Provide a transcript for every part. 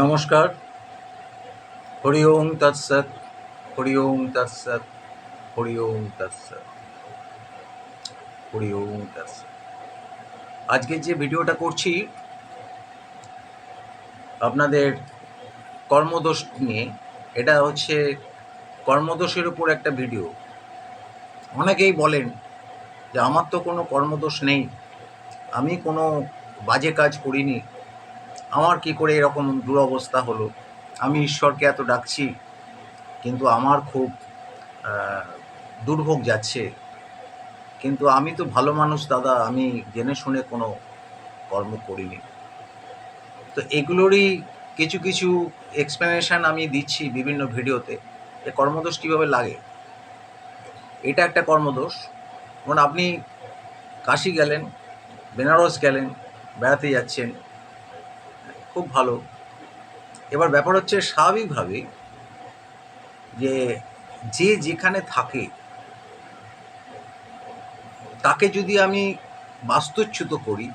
নমস্কার। হরি ওম তৎসৎ, হরি ওম তৎসৎ, হরি ওম তৎসৎ, হরি ওম তৎসৎ। আজকে যে ভিডিওটা করছি, আপনাদের কর্মদোষ নিয়ে, এটা হচ্ছে কর্মদোষের উপর একটা ভিডিও। অনেকেই বলেন যে, আমার তো কোনো কর্মদোষ নেই, আমি কোনো বাজে কাজ করিনি আমার কি করে এরকম দুরবস্থা হলো? আমি ঈশ্বরকে এত ডাকছি, কিন্তু আমার খুব দুর্ভোগ যাচ্ছে। কিন্তু আমি তো ভালো মানুষ, দাদা, আমি জেনে শুনে কোনো কর্ম করিনি। তো এগুলোরই কিছু কিছু এক্সপ্লেনেশন আমি দিচ্ছি বিভিন্ন ভিডিওতে, যে কর্মদোষ কীভাবে লাগে। এটা একটা কর্মদোষ। যেমন আপনি কাশি গেলেন, বেনারস গেলেন, বেড়াতে যাচ্ছেন খুব ভালো। এবার ব্যাপার হচ্ছে স্বাভাবিকভাবে যে যে যেখানে থাকে, তাকে যদি আমি বাস্তুচ্যুত করি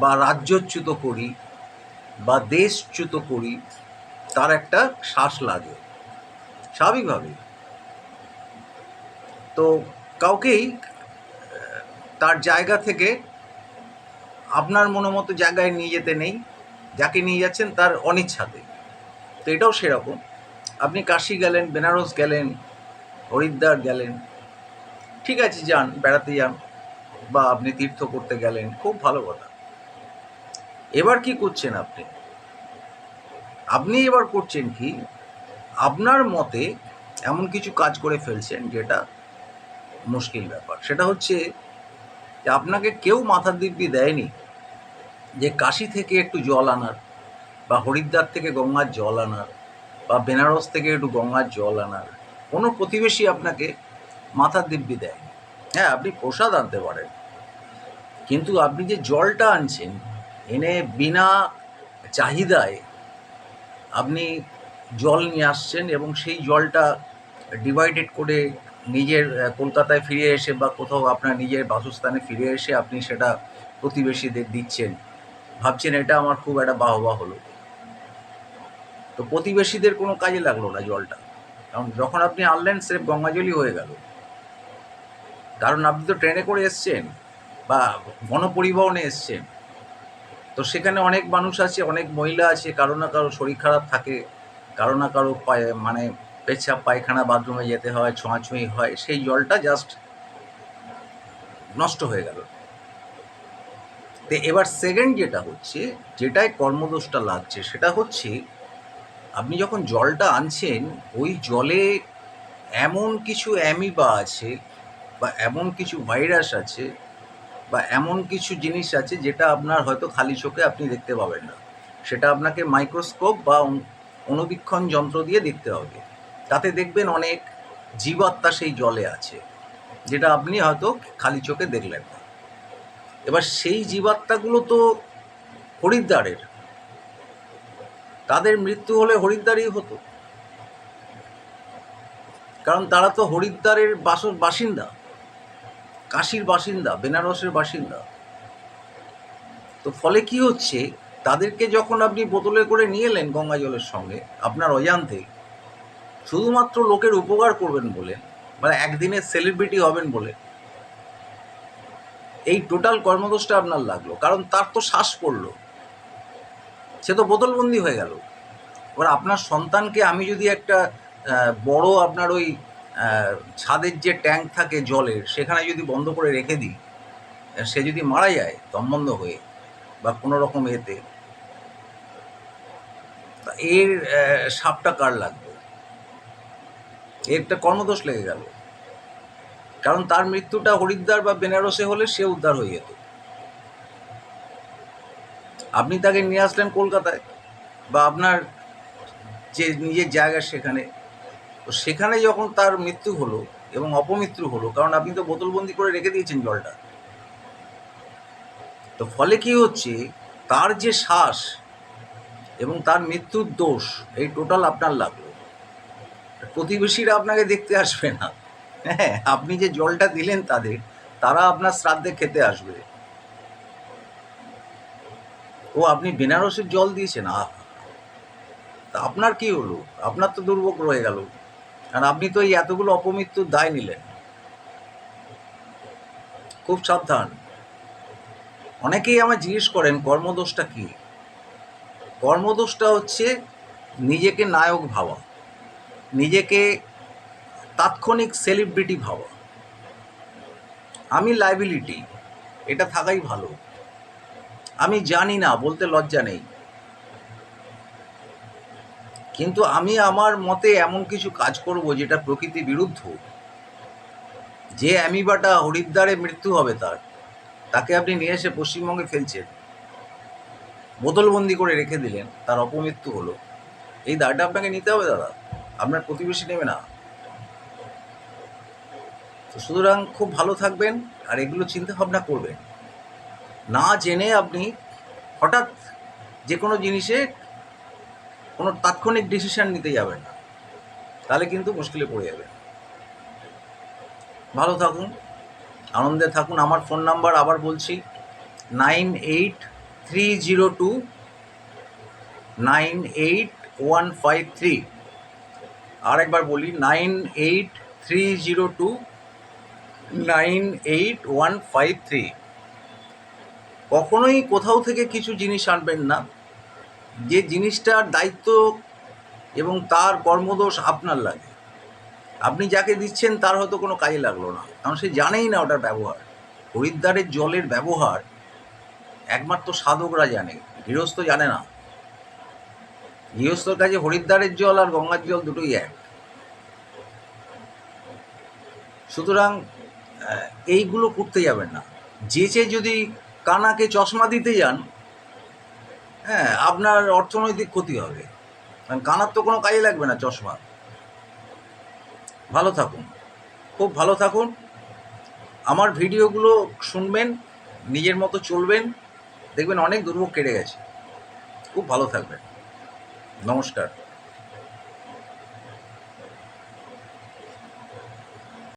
বা রাজ্যচ্যুত করি বা দেশচ্যুত করি, তার একটা শ্বাস লাগে স্বাভাবিকভাবে তো কাউকেই তার জায়গা থেকে আপনার মনোমতো জায়গায় নিয়ে যেতে নেই। যাকে নিয়ে যাচ্ছেন তার অনিচ্ছাতে। তো এটাও সেরকম। আপনি কাশি গেলেন, বেনারস গেলেন, হরিদ্বার গেলেন, ঠিক আছে যান, বেড়াতে যান বা আপনি তীর্থ করতে গেলেন, খুব ভালো কথা। এবার কি করছেন আপনি? আপনি এবার করছেন কি, আপনার মতে এমন কিছু কাজ করে ফেলছেন যেটা মুশকিল ব্যাপার। সেটা হচ্ছে যে আপনাকে কেউ মাথার দিব্যি দেয়নি। যে কাশি থেকে একটু জল আনার, বা হরিদ্বার থেকে গঙ্গার জল আনার, বা বেনারস থেকে একটু গঙ্গার জল আনার, কোনো প্রতিবেশী আপনাকে মাথার দিব্যি দেয়। হ্যাঁ আপনি প্রসাদ আনতে পারেন। কিন্তু আপনি যে জলটা আনছেন, এনে বিনা চাহিদায় আপনি জল নিয়ে আসছেন এবং সেই জলটা ডিভাইডেড করে নিজের কলকাতায় ফিরে এসে বা কোথাও আপনার নিজের বাসস্থানে ফিরে এসে আপনি সেটা প্রতিবেশীদের দিচ্ছেন ভাবছেন এটা আমার খুব একটা বাহবা হলো। তো প্রতিবেশীদের কোনো কাজে লাগল না জলটা। কারণ যখন আপনি আনলেন, স্রেফ গঙ্গাজলই হয়ে গেল। কারণ আপনি তো ট্রেনে করে এসছেন বা গণপরিবহনে এসছেন। তো সেখানে অনেক মানুষ আছে, অনেক মহিলা আছে, কারও না কারও শরীর খারাপ থাকে, কারও না কারও পায়ে মানে পেচ্ছাপ, পায়খানা, বাথরুমে যেতে হয় ছোঁয়াছুঁয়ি হয়, সেই জলটা জাস্ট নষ্ট হয়ে গেল। তো এবার সেকেন্ড যেটা হচ্ছে, যেটায় কর্মদোষটা লাগছে, সেটা হচ্ছে আপনি যখন জলটা আনছেন, ওই জলে এমন কিছু অ্যামিবা আছে বা এমন কিছু ভাইরাস আছে বা এমন কিছু জিনিস আছে যেটা আপনার হয়তো খালি চোখে আপনি দেখতে পাবেন না। সেটা আপনাকে মাইক্রোস্কোপ বা অণুবীক্ষণ যন্ত্র দিয়ে দেখতে হবে। তাতে দেখবেন অনেক জীবাত্মা সেই জলে আছে, যেটা আপনি হয়তো খালি চোখে দেখলেন না। এবার সেই জীবাত্মাগুলো তো হরিদ্বারের। তাদের মৃত্যু হলে হরিদ্বারই হতো। কারণ তারা তো হরিদ্বারের বাস, বাসিন্দা। কাশির বাসিন্দা, বেনারসের বাসিন্দা। তো ফলে কি হচ্ছে, তাদেরকে যখন আপনি বোতলে করে নিয়ে এলেন গঙ্গা জলের সঙ্গে, আপনার অজান্তে শুধুমাত্র লোকের উপকার করবেন বলে মানে একদিনের সেলিব্রিটি হবেন বলে এই টোটাল কর্মদোষটা আপনার লাগল, কারণ তার তো শ্বাস পড়ল। সে তো বোতলবন্দি হয়ে গেল। এবার আপনার সন্তানকে আমি যদি একটা বড় আপনার ওই ছাদের যে ট্যাঙ্ক থাকে জলের, সেখানে যদি বন্ধ করে রেখে দিই সে যদি মারা যায় দমবন্ধ হয়ে বা কোনো রকম এতে এর সাপটা কার লাগবে? এর একটা কর্মদোষ লেগে গেল। কারণ তার মৃত্যুটা হরিদ্বার বা বেনারসে হলে সে উদ্ধার হয়ে যেত। আপনি তাকে নিয়ে আসলেন কলকাতায় বা আপনার যে নিজের জায়গা সেখানে। তো সেখানে যখন তার মৃত্যু হলো এবং অপমৃত্যু হলো, কারণ আপনি তো বোতলবন্দি করে রেখে দিয়েছেন জলটা। তো ফলে কি হচ্ছে, তার যে শ্বাস এবং তার মৃত্যুর দোষ, এই টোটাল আপনার লাগল। প্রতিবেশীরা আপনাকে দেখতে আসবে না। হ্যাঁ আপনি যে জলটা দিলেন তাদের, তারা আপনার শ্রাদ্ধে খেতে আসবে। ও, আপনি বেনারসের জল দিয়েছেন? আহ। তা আপনার কি হলো? আপনার তো দুর্ভোগ রয়ে গেল। আর আপনি তো এই এতগুলো অপমৃত্যুর দায় নিলেন। খুব সাবধান। অনেকেই আমায় জিজ্ঞেস করেন, কর্মদোষটা কি? কর্মদোষটা হচ্ছে নিজেকে নায়ক ভাবা। নিজেকে তাৎক্ষণিক সেলিব্রিটি ভাবা। আমি লাইবিলিটি এটা থাকাই ভালো। আমি জানি না, বলতে লজ্জা নেই। কিন্তু আমি আমার মতে এমন কিছু কাজ করব যেটা প্রকৃতি বিরুদ্ধ। যে অ্যামিবাটা হরিদ্বারে মৃত্যু হবে তার, তাকে আপনি নিয়ে এসে পশ্চিমবঙ্গে ফেলছেন। বোতলবন্দি করে রেখে দিলেন, তার অপমৃত্যু হলো। এই দায়টা আপনাকে নিতে হবে দাদা। আপনার প্রতিবেশী নেবে না। তো সুতরাং খুব ভালো থাকবেন আর এগুলো চিন্তা ভাবনা করবেন। না জেনে আপনি হঠাৎ যে কোনো জিনিসে কোনো তাৎক্ষণিক ডিসিশান নিতে যাবেন না। তাহলে কিন্তু মুশকিলে পড়ে যাবেন। ভালো থাকুন, আনন্দে থাকুন। আমার ফোন নাম্বার আবার বলছি, nine eight three zero two, nine eight one five three. আর একবার বলি, nine eight three zero two nine eight one five three. কখনোই কোথাও থেকে কিছু জিনিস আনবেন না। যে জিনিসটার দায়িত্ব এবং তার কর্মদোষ আপনার লাগে। আপনি যাকে দিচ্ছেন তার হয়তো কোনো কাজে লাগল না। কারণ সে জানেই না ওটার ব্যবহার। হরিদ্বারের জলের ব্যবহার একমাত্র সাধকরা জানে, গৃহস্থ জানে না। গৃহস্থর কাছে হরিদ্বারের জল আর গঙ্গার জল দুটোই এক। সুতরাং এইগুলো করতে যাবেন না। যে যেচে যদি কানাকে চশমা দিতে যান হ্যাঁ আপনার অর্থনৈতিক ক্ষতি হবে। কারণ কানার তো কোনো কাজে লাগবে না চশমা। ভালো থাকুন। খুব ভালো থাকুন। আমার ভিডিওগুলো শুনবেন, নিজের মতো চলবেন। দেখবেন অনেক দুর্ভোগ কেটে গেছে। খুব ভালো থাকবেন। নমস্কার।